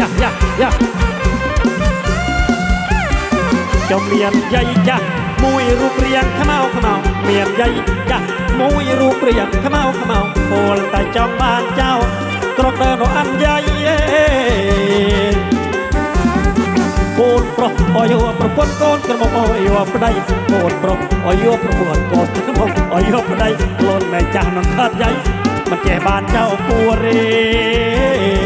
យ៉ាយ៉ាយ៉ាចំមានយាយយ៉ាមួយរូបរាងខ្មៅខ្មៅមានយាយយ៉ាមួយរូបរាងខ្មៅខ្មៅពលតែចង់បានចៅក្រកដើរនៅអានយាយអេកូនប្រុសអយោប្រពន្ធកូនក្រមុំអយោប្តីកូនប្រុសអយោប្រពន្ធកូនក្រមុំអយោប្តីខ្លួនតែចាស់នឹងខាត់យាយមិនចេះបានចៅពួរទេ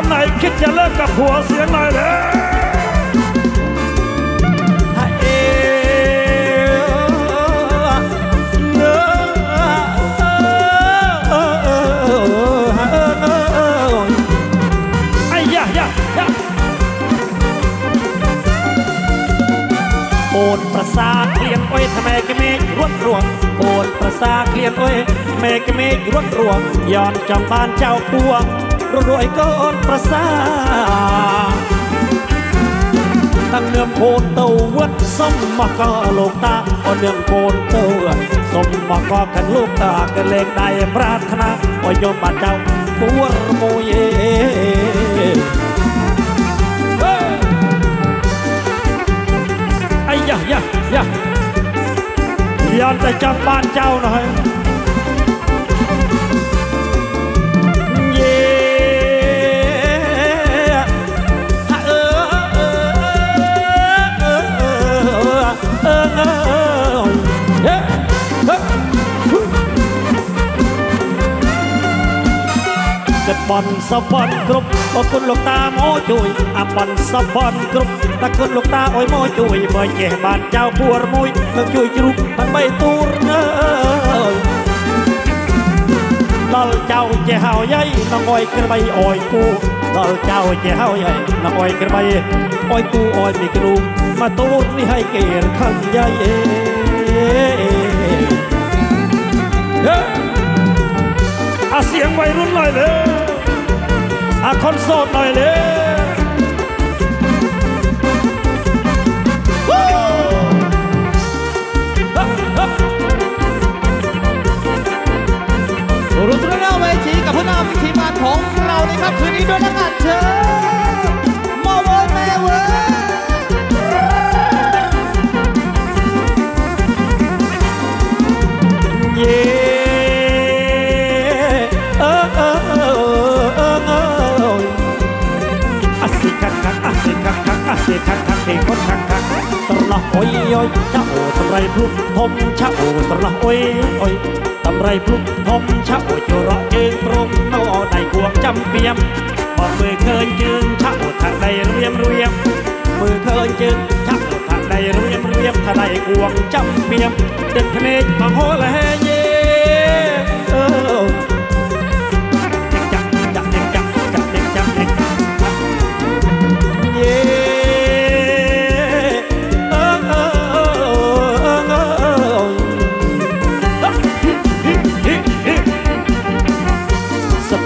คนไหนคิดจะเลิกกับผัวเสียงหน่อยเลยโอดประสาเคลียนอ้อยทำไมก็ไม่รวดรวงโอดประสาเคลียนอ้อยเมกเมกรวดรวงย้อนจำบ้านเจ้าพวง រួចកូនប្រសាតាំងនាងកូនទៅវត្តសុំមកក៏លោកតាអូននាងកូនទៅសុំមកក៏ខាងលោកតាក៏លេងដៃប្រាថ្នាឲ្យយកបាត់ចៅពួរមួយអេអាយ៉ាយ៉ាយ៉ាយ៉ាតែចាប់បានចៅណោះហើយ ប៉ុនសប៉ុនគ្រប់អរគុណលោកតាមកជួយអប៉ុនសប៉ុនគ្រប់តែគុណលោកតាអុយមកជួយបើចេះបានចៅពួរមួយនឹងជួយជ្រូកបានបីទូរអើយដល់ចៅចេះហើយឯងនឹងអុយក្របីអុយគូដល់ចៅចេះហើយឯងនឹងអុយក្របីអុយគូអុយមីគ្រូមកទូរនេះឲ្យគេរខឹងយាយអេអាសៀងវៃរុនឡើយលើาคอยเลยอาคนโซลหน่อยเลยวู้ฮะฮะรุตระหน้าเวทีกับผู้นำทีมงานของเราในครับคืนนี้ด้วยนะกันเชิญ โอ้ยโอ้ยเจ้าทำไรพลุกทมเช่าตระโอ้ยโอ้ยตำไรพลุกทมชะโอโยระเองตรงนอได้ควงจำเปียมบอกมือเคยจึงเช่าทางใดเรียมเรียมมือเคยจึงชักทางใดเรียมเรียมถ้าได้ควงจำเปียมเด็กเลมาโหแลเย่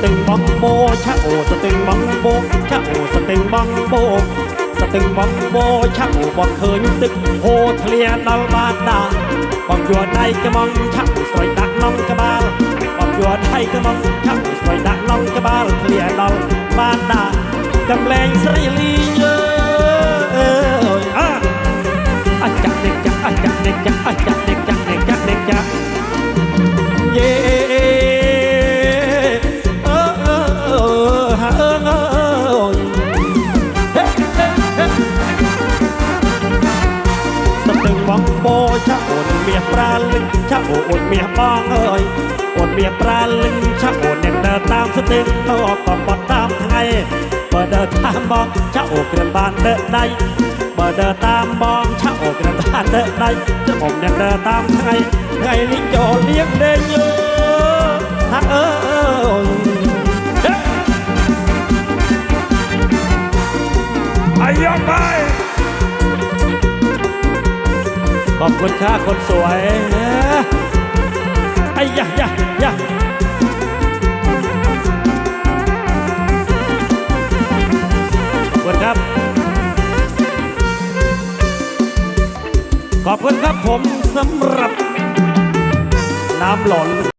ទឹងបងបោឆាអូស្ទឹងបងបោឆាអូស្ទឹងបងបោស្ទឹងបងបោឆាអូបងឃើញទឹកហូរធ្លាដល់បាតតាបងយួរដៃកំងឆាស្រួយដាក់នំក្បាលបងយួរដៃកំងឆាស្រួយដាក់នំក្បាលធ្លាដល់បាតតាកំលែងស្រីលីយើ chặt đẹp chặt chặt đẹp chặt chặt đẹp chặt đẹp chặt បងបោឆាអូនមាសប្រាលឹងឆាអូនមាសបងអើយអូនមាសប្រាលឹងឆាអូនអ្នកដើរតាមស្ទីតោក៏បត់តាមថ្ងៃបើដើរតាមបងឆាអូនក្រឹមបានដើរដៃបើដើរតាមបងឆាអូនក្រឹមបានដើរដៃចាំអូនអ្នកដើរតាមថ្ងៃថ្ងៃនេះចូលលៀងដេញយោ ขอบคุณค่าคนสวยไอ้ยะยะยะขอบคุณครับ ขอบคุณครับผมสำหรับ น้ำหล่น